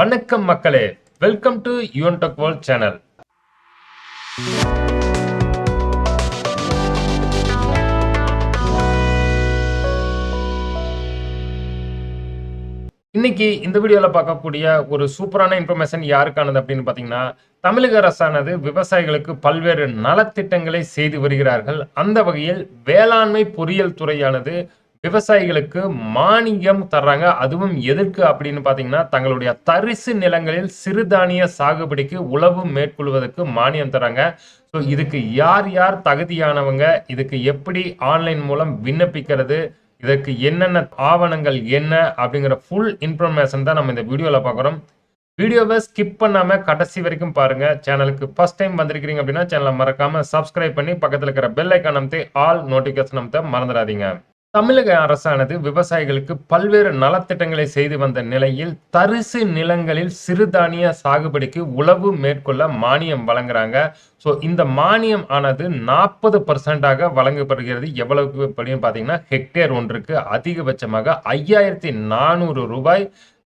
வணக்கம் மக்களே. Welcome to யூன் டக் வேர்ல்ட் சேனல் இன்னைக்கு இந்த வீடியோவில் பார்க்கக்கூடிய ஒரு சூப்பரான இன்ஃபர்மேஷன் யாருக்கானது அப்படின்னு பார்த்தீங்கன்னா தமிழக அரசானது விவசாயிகளுக்கு பல்வேறு நலத்திட்டங்களை செய்து வருகிறார்கள். அந்த வகையில் வேளாண்மை பொறியியல் துறையானது விவசாயிகளுக்கு மானியம் தர்றாங்க. அதுவும் எதற்கு அப்படின்னு பார்த்தீங்கன்னா தங்களுடைய தரிசு நிலங்களில் சிறுதானிய சாகுபடிக்கு உழவு மேற்கொள்வதற்கு மானியம் தராங்க ஸோ இதுக்கு யார் யார் தகுதியானவங்க? இதுக்கு எப்படி ஆன்லைன் மூலம் விண்ணப்பிக்கிறது? இதற்கு என்னென்ன ஆவணங்கள் என்ன? அப்படிங்கிற ஃபுல் இன்ஃபர்மேஷன் தான் நம்ம இந்த வீடியோவில் பார்க்குறோம் வீடியோவை ஸ்கிப் பண்ணாமல் கடைசி வரைக்கும் பாருங்க. சேனலுக்கு ஃபஸ்ட் டைம் வந்திருக்கிறீங்க அப்படின்னா சேனலை மறக்காமல் சப்ஸ்கிரைப் பண்ணி பக்கத்தில் இருக்கிற பெல் ஐக்கான் அமைத்து ஆல் நோட்டிஃபிகேஷன் அமைத்த மறந்துடாதீங்க. தமிழக அரசானது விவசாயிகளுக்கு பல்வேறு நலத்திட்டங்களை செய்து வந்த நிலையில் தரிசு நிலங்களில் சிறுதானிய சாகுபடிக்கு உழவு மேற்கொள்ள மானியம் வழங்குறாங்க. ஸோ இந்த மானியம் ஆனது நாற்பது பர்சன்டாக வழங்கப்படுகிறது. எவ்வளவுக்கு அப்படின்னு பார்த்தீங்கன்னா ஹெக்டேர் ஒன்றுக்கு அதிகபட்சமாக ஐயாயிரத்தி நானூறு ரூபாய்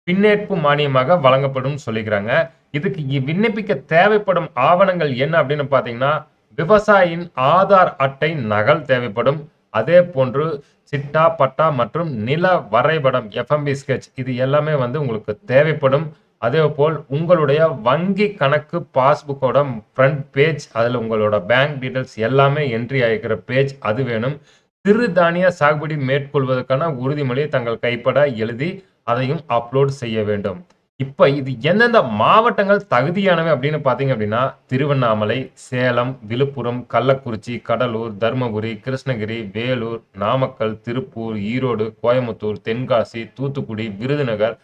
பின்னேற்பு மானியமாக வழங்கப்படும் சொல்லிக்கிறாங்க. இதுக்கு விண்ணப்பிக்க தேவைப்படும் ஆவணங்கள் என்ன அப்படின்னு பார்த்தீங்கன்னா விவசாயியின் ஆதார் அட்டை நகல் தேவைப்படும். அதே போன்று சிட்டா பட்டா மற்றும் நில வரைபடம் எஃப்எம்பி ஸ்கெச் இது எல்லாமே வந்து உங்களுக்கு தேவைப்படும். அதே போல் உங்களுடைய வங்கி கணக்கு பாஸ்புக்கோட ஃப்ரண்ட் பேஜ் அதில் உங்களோட பேங்க் டீட்டெயில்ஸ் எல்லாமே என்ட்ரி ஆகிக்கிற பேஜ் அது வேணும். சிறுதானிய சாகுபடி மேற்கொள்வதற்கான உறுதிமொழியை தங்கள் கைப்பட எழுதி அதையும் அப்லோட் செய்ய வேண்டும். இப்போ இது எந்தெந்த மாவட்டங்கள் தகுதியானவை அப்படின்னு பார்த்தீங்க அப்படின்னா திருவண்ணாமலை சேலம் விழுப்புரம் கள்ளக்குறிச்சி கடலூர் தருமபுரி கிருஷ்ணகிரி வேலூர் நாமக்கல் திருப்பூர் ஈரோடு கோயம்புத்தூர் தென்காசி தூத்துக்குடி விருதுநகர்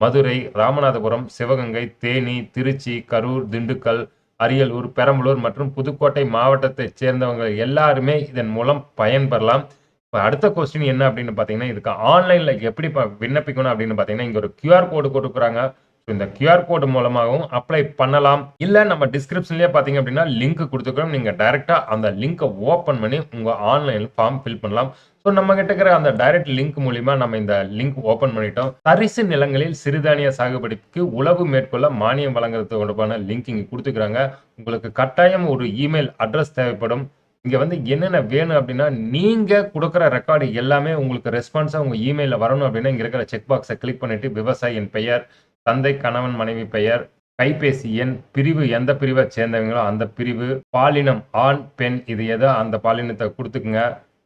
மதுரை ராமநாதபுரம் சிவகங்கை தேனி திருச்சி கரூர் திண்டுக்கல் அரியலூர் பெரம்பலூர் மற்றும் புதுக்கோட்டை மாவட்டத்தைச் சேர்ந்தவங்க எல்லாருமே இதன் மூலம் பயன்பெறலாம். இப்போ அடுத்த கொஸ்டின் என்ன அப்படின்னு பார்த்தீங்கன்னா இதுக்கு ஆன்லைனில் எப்படி விண்ணப்பிக்கணும் அப்படின்னு பார்த்தீங்கன்னா இங்கே ஒரு கியூஆர் கோடு கொடுக்குறாங்க. இந்த கியூஆர் கோடு மூலமாகவும் அப்ளை பண்ணலாம். இல்லை நம்ம டிஸ்கிரிப்ஷன்லேயே பார்த்தீங்க அப்படின்னா லிங்க் கொடுத்துக்கிறோம் நீங்கள் டைரெக்டாக அந்த லிங்கை ஓப்பன் பண்ணி உங்கள் ஆன்லைன் ஃபார்ம் ஃபில் பண்ணலாம். ஸோ நம்ம கிட்ட இருக்கிற அந்த டைரக்ட் லிங்க் மூலிமா நம்ம இந்த லிங்க் ஓப்பன் பண்ணிட்டோம். தரிசு நிலங்களில் சிறுதானிய சாகுபடிக்கு உழவு மேற்கொள்ள மானியம் வழங்குறது தொடர்பான லிங்க் இங்கே கொடுத்துக்கிறாங்க உங்களுக்கு கட்டாயம் ஒரு இமெயில் அட்ரஸ் தேவைப்படும். இங்க வந்து என்னென்ன வேணும் அப்படின்னா நீங்க கொடுக்குற ரெக்கார்டு எல்லாமே உங்களுக்கு ரெஸ்பான்ஸா உங்க இமெயில வரணும் அப்படின்னா இங்க இருக்கிற செக் பாக்ஸை கிளிக் பண்ணிட்டு விவசாயியின் பெயர் தந்தை கணவன் மனைவி பெயர் கைபேசி எண் பிரிவு எந்த பிரிவை சேர்ந்தவங்களோ அந்த பிரிவு பாலினம் ஆண் பெண் இது எதோ அந்த பாலினத்தை கொடுத்துக்குங்க.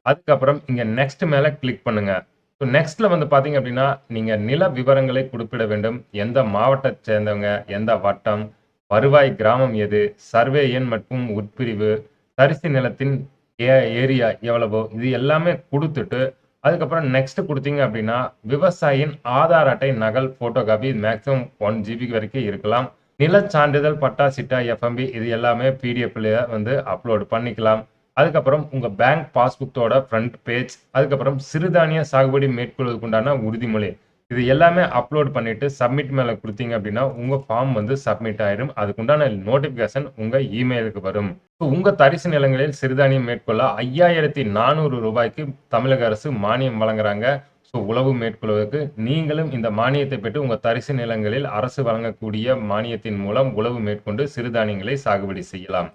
அதுக்கப்புறம் இங்கே நெக்ஸ்ட் மேலே கிளிக் பண்ணுங்க. ஸோ நெக்ஸ்ட்ல வந்து பார்த்தீங்க அப்படின்னா நீங்கள் நில விவரங்களை குறிப்பிட வேண்டும். எந்த மாவட்டத்தை சேர்ந்தவங்க எந்த வட்டம் வருவாய் கிராமம் எது சர்வே எண் மற்றும் உட்பிரிவு தரிசு நிலத்தின் ஏ ஏரியா எவ்வளவோ இது எல்லாமே கொடுத்துட்டு அதுக்கப்புறம் நெக்ஸ்ட் கொடுத்தீங்க அப்படின்னா விவசாயியின் ஆதார் அட்டை நகல் photo copy maximum one GB வரைக்கும் இருக்கலாம். நில சான்றிதழ் பட்டா சிட்டா எஃப்எம்பி இது எல்லாமே பிடிஎஃப்ல வந்து அப்லோடு பண்ணிக்கலாம். அதுக்கப்புறம் உங்கள் பேங்க் பாஸ்புக்கோட ஃப்ரண்ட் பேஜ் அதுக்கப்புறம் சிறுதானிய சாகுபடி மேற்கொள்வதற்குண்டான உறுதிமொழி. இது எல்லாமே அப்லோட் பண்ணிட்டு சப்மிட் மேல கொடுத்தீங்க அப்படின்னா உங்க ஃபார்ம் வந்து சப்மிட் ஆயிடும் அதுக்குண்டான நோட்டிபிகேஷன் உங்க இமெயிலுக்கு வரும். இப்போ உங்க தரிசு நிலங்களில் சிறுதானியம் மேற்கொள்ள ஐயாயிரத்தி நானூறு ரூபாய்க்கு தமிழக அரசு மானியம் வழங்குறாங்க. ஸோ உழவு மேற்கொள்வதற்கு நீங்களும் இந்த மானியத்தை பெற்று உங்கள் தரிசு நிலங்களில் அரசு வழங்கக்கூடிய மானியத்தின் மூலம் உழவு மேற்கொண்டு சிறுதானியங்களை சாகுபடி செய்யலாம்.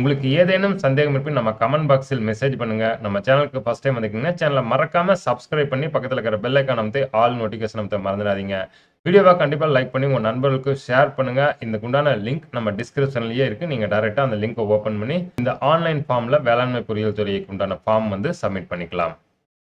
உங்களுக்கு ஏதேனும் சந்தேகம் இருப்பின் நம்ம கமெண்ட் பாக்ஸில் மெசேஜ் பண்ணுங்க. நம்ம சேனலுக்கு ஃபர்ஸ்ட் டைம் வந்துக்கோங்க சேனலை மறக்காம சப்ஸ்கிரைப் பண்ணி பக்கத்தில் இருக்கிற பெல் ஐக்கான் அமைத்து ஆல் நோட்டிஃபிகேஷன் அமைத்த மறந்துடாதீங்க. வீடியோவை கண்டிப்பாக லைக் பண்ணி உங்கள் நண்பர்களுக்கு ஷேர் பண்ணுங்க. இந்த உண்டான லிங்க் நம்ம டிஸ்கிரிப்ஷன்லயே இருக்கு. நீங்க டேரெக்டாக அந்த லிங்கை ஓப்பன் பண்ணி இந்த ஆன்லைன் ஃபார்ம்ல வேளாண்மை பொறியியல் துறைக்கு உண்டான ஃபார்ம் வந்து சப்மிட் பண்ணிக்கலாம்.